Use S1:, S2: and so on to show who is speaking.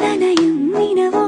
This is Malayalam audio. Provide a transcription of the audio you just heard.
S1: നിലനയും നിലവും